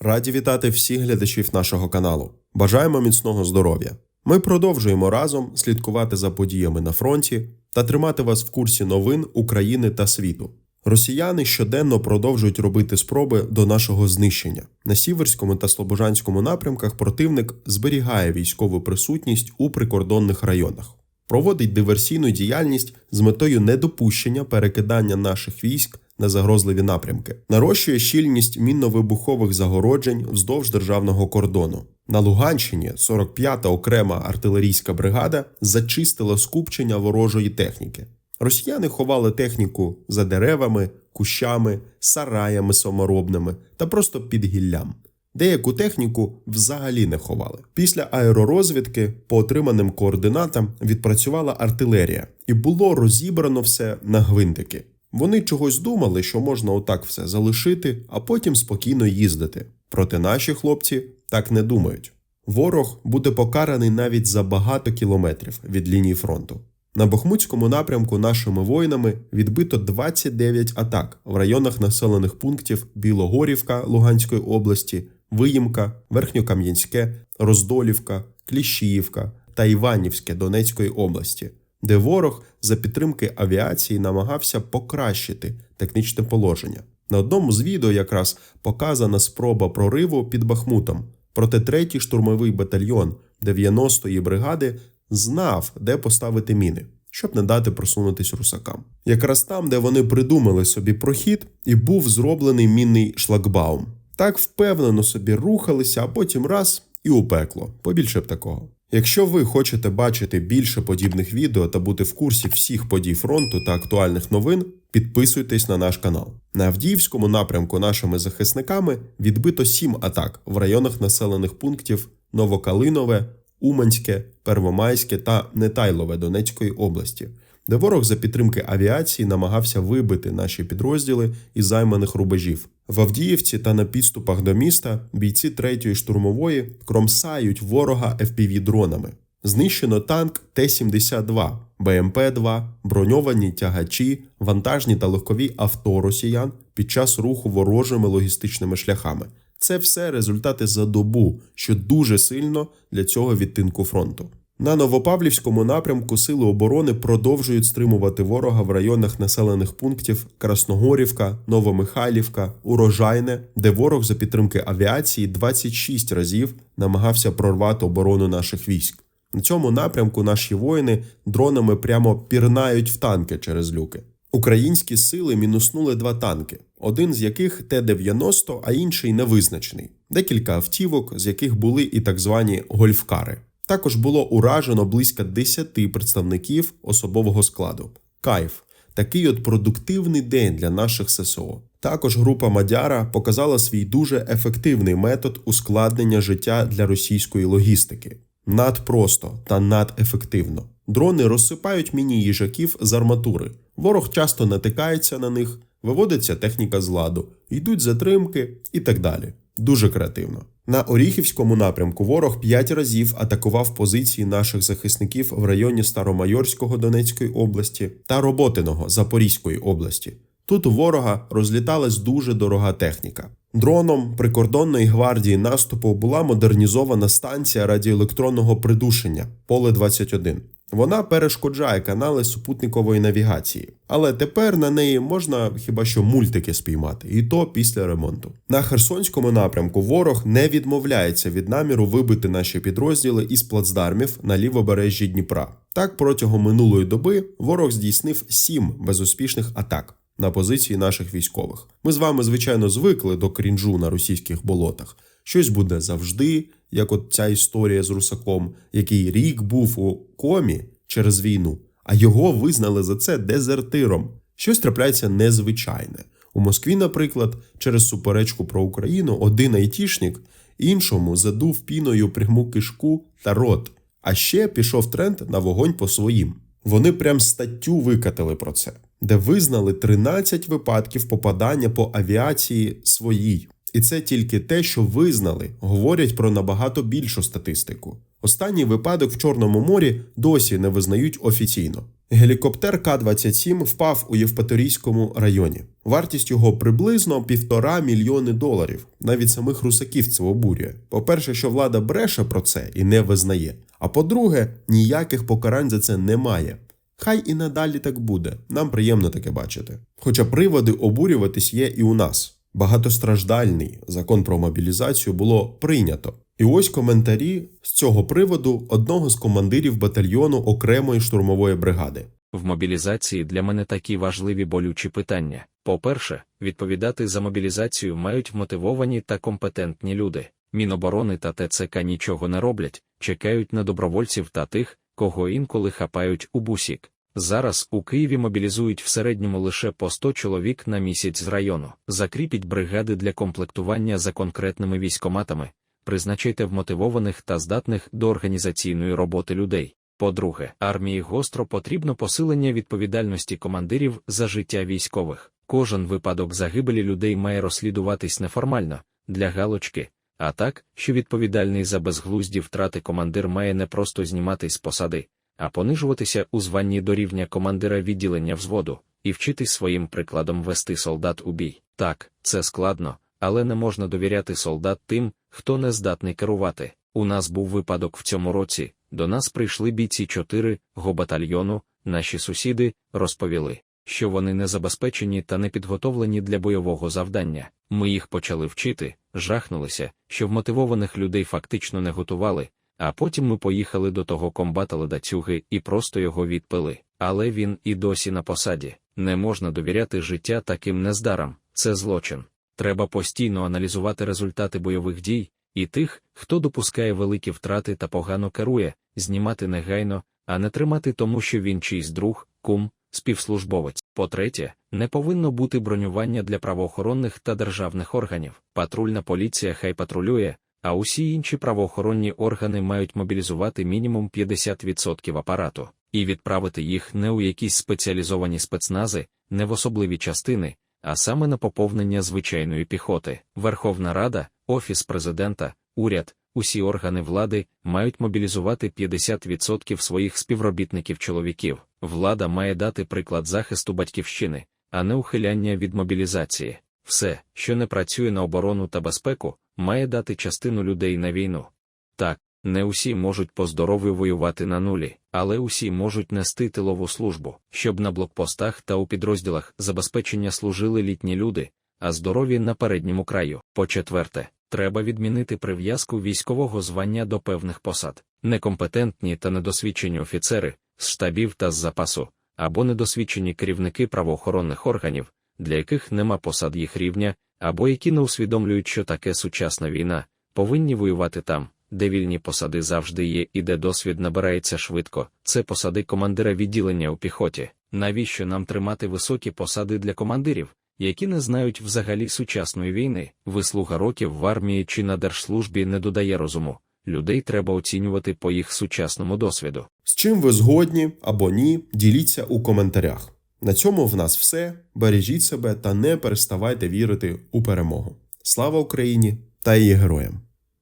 Раді вітати всіх глядачів нашого каналу. Бажаємо міцного здоров'я. Ми продовжуємо разом слідкувати за подіями на фронті та тримати вас в курсі новин України та світу. Росіяни щоденно продовжують робити спроби до нашого знищення. На сіверському та слобожанському напрямках противник зберігає військову присутність у прикордонних районах, проводить диверсійну діяльність з метою недопущення перекидання наших військ на загрозливі напрямки, нарощує щільність мінно-вибухових загороджень вздовж державного кордону. На Луганщині 45-та окрема артилерійська бригада зачистила скупчення ворожої техніки. Росіяни ховали техніку за деревами, кущами, сараями саморобними та просто під гіллям. Деяку техніку взагалі не ховали. Після аеророзвідки по отриманим координатам відпрацювала артилерія, і було розібрано все на гвинтики. Вони чогось думали, що можна отак все залишити, а потім спокійно їздити. Проте наші хлопці так не думають. Ворог буде покараний навіть за багато кілометрів від лінії фронту. На Бахмутському напрямку нашими воїнами відбито 29 атак в районах населених пунктів Білогорівка Луганської області, Виїмка, Верхньокам'янське, Роздолівка, Кліщіївка та Іванівське Донецької області, де ворог за підтримки авіації намагався покращити технічне положення. На одному з відео якраз показана спроба прориву під Бахмутом, проте третій штурмовий батальйон 90-ї бригади знав, де поставити міни, щоб не дати просунутись русакам. Якраз там, де вони придумали собі прохід, і був зроблений мінний шлагбаум. Так впевнено собі рухалися, а потім раз і у пекло. Побільше б такого. Якщо ви хочете бачити більше подібних відео та бути в курсі всіх подій фронту та актуальних новин, підписуйтесь на наш канал. На Авдіївському напрямку нашими захисниками відбито 7 атак в районах населених пунктів Новокалинове, Уманське, Первомайське та Нетайлове Донецької області, де ворог за підтримки авіації намагався вибити наші підрозділи із займаних рубежів. В Авдіївці та на підступах до міста бійці 3-ї штурмової кромсають ворога fpv дронами. Знищено танк Т-72, БМП-2, броньовані тягачі, вантажні та легкові авто росіян під час руху ворожими логістичними шляхами. Це все результати за добу, що дуже сильно для цього відтинку фронту. На Новопавлівському напрямку сили оборони продовжують стримувати ворога в районах населених пунктів Красногорівка, Новомихайлівка, Урожайне, де ворог за підтримки авіації 26 разів намагався прорвати оборону наших військ. На цьому напрямку наші воїни дронами прямо пірнають в танки через люки. Українські сили мінуснули два танки, один з яких Т-90, а інший невизначений, декілька автівок, з яких були і так звані гольфкари. Також було уражено близько 10 представників особового складу. Кайф такий от продуктивний день для наших ССО. Також група Мадяра показала свій дуже ефективний метод ускладнення життя для російської логістики. Надпросто та надефективно. Дрони розсипають міні-їжаків з арматури. Ворог часто натикається на них, виводиться техніка з ладу, йдуть затримки і так далі. Дуже креативно. На Оріхівському напрямку ворог п'ять разів атакував позиції наших захисників в районі Старомайорського Донецької області та Роботиного Запорізької області. Тут у ворога розліталась дуже дорога техніка. Дроном прикордонної гвардії наступу була модернізована станція радіоелектронного придушення Поле 21 Вона перешкоджає канали супутникової навігації, але тепер на неї можна хіба що мультики спіймати, і то після ремонту. На Херсонському напрямку ворог не відмовляється від наміру вибити наші підрозділи із плацдармів на лівобережжі Дніпра. Так, протягом минулої доби ворог здійснив сім безуспішних атак на позиції наших військових. Ми з вами, звичайно, звикли до крінжу на російських болотах. Щось буде завжди, як от ця історія з Русаком, який рік був у комі через війну, а його визнали за це дезертиром. Щось трапляється незвичайне. У Москві, наприклад, через суперечку про Україну один айтішник іншому задув піною пряму кишку та рот. А ще пішов тренд на вогонь по своїм. Вони прям статтю викатили про це, де визнали 13 випадків попадання по авіації своїй. І це тільки те, що визнали, говорять про набагато більшу статистику. Останній випадок в Чорному морі досі не визнають офіційно. Гелікоптер К-27 впав у Євпаторійському районі. Вартість його приблизно півтора мільйони доларів. Навіть самих русаків це обурює. По-перше, що влада бреше про це і не визнає. А по-друге, ніяких покарань за це немає. Хай і надалі так буде. Нам приємно таке бачити. Хоча приводи обурюватись є і у нас. Багатостраждальний закон про мобілізацію було прийнято. І ось коментарі з цього приводу одного з командирів батальйону окремої штурмової бригади. В мобілізації для мене такі важливі болючі питання. По-перше, відповідати за мобілізацію мають вмотивовані та компетентні люди. Міноборони та ТЦК нічого не роблять, чекають на добровольців та тих, кого інколи хапають у бусік. Зараз у Києві мобілізують в середньому лише по 100 чоловік на місяць з району. Закріпіть бригади для комплектування за конкретними військоматами, призначайте вмотивованих та здатних до організаційної роботи людей. По-друге, армії гостро потрібно посилення відповідальності командирів за життя військових. Кожен випадок загибелі людей має розслідуватись неформально, для галочки, а так, що відповідальний за безглузді втрати командир має не просто зніматись з посади, а понижуватися у званні до рівня командира відділення взводу і вчитись своїм прикладом вести солдат у бій. Так, це складно, але не можна довіряти солдат тим, хто не здатний керувати. У нас був випадок в цьому році. До нас прийшли бійці 4 го батальйону, наші сусіди розповіли, що вони не забезпечені та не підготовлені для бойового завдання. Ми їх почали вчити, жахнулися, що вмотивованих людей фактично не готували, а потім ми поїхали до того комбата ледацюги і просто його відпили. Але він і досі на посаді. Не можна довіряти життя таким нездарам, це злочин. Треба постійно аналізувати результати бойових дій, і тих, хто допускає великі втрати та погано керує, знімати негайно, а не тримати тому, що він чийсь друг, кум, співслужбовець. По-третє, не повинно бути бронювання для правоохоронних та державних органів. Патрульна поліція хай патрулює, а усі інші правоохоронні органи мають мобілізувати мінімум 50% апарату і відправити їх не у якісь спеціалізовані спецнази, не в особливі частини, а саме на поповнення звичайної піхоти. Верховна Рада, Офіс президента, уряд, усі органи влади мають мобілізувати 50% своїх співробітників чоловіків. Влада має дати приклад захисту батьківщини, а не ухиляння від мобілізації. Все, що не працює на оборону та безпеку, має дати частину людей на війну. Так, не усі можуть по здоров'ю воювати на нулі, але усі можуть нести тилову службу, щоб на блокпостах та у підрозділах забезпечення служили літні люди, а здорові на передньому краю. По-четверте, треба відмінити прив'язку військового звання до певних посад. Некомпетентні та недосвідчені офіцери з штабів та з запасу, або недосвідчені керівники правоохоронних органів, для яких нема посад їх рівня, або які не усвідомлюють, що таке сучасна війна, повинні воювати там, де вільні посади завжди є і де досвід набирається швидко. Це посади командира відділення у піхоті. Навіщо нам тримати високі посади для командирів, які не знають взагалі сучасної війни? Вислуга років в армії чи на держслужбі не додає розуму. Людей треба оцінювати по їх сучасному досвіду. З чим ви згодні або ні, діліться у коментарях. На цьому в нас все. Бережіть себе та не переставайте вірити у перемогу. Слава Україні та її героям!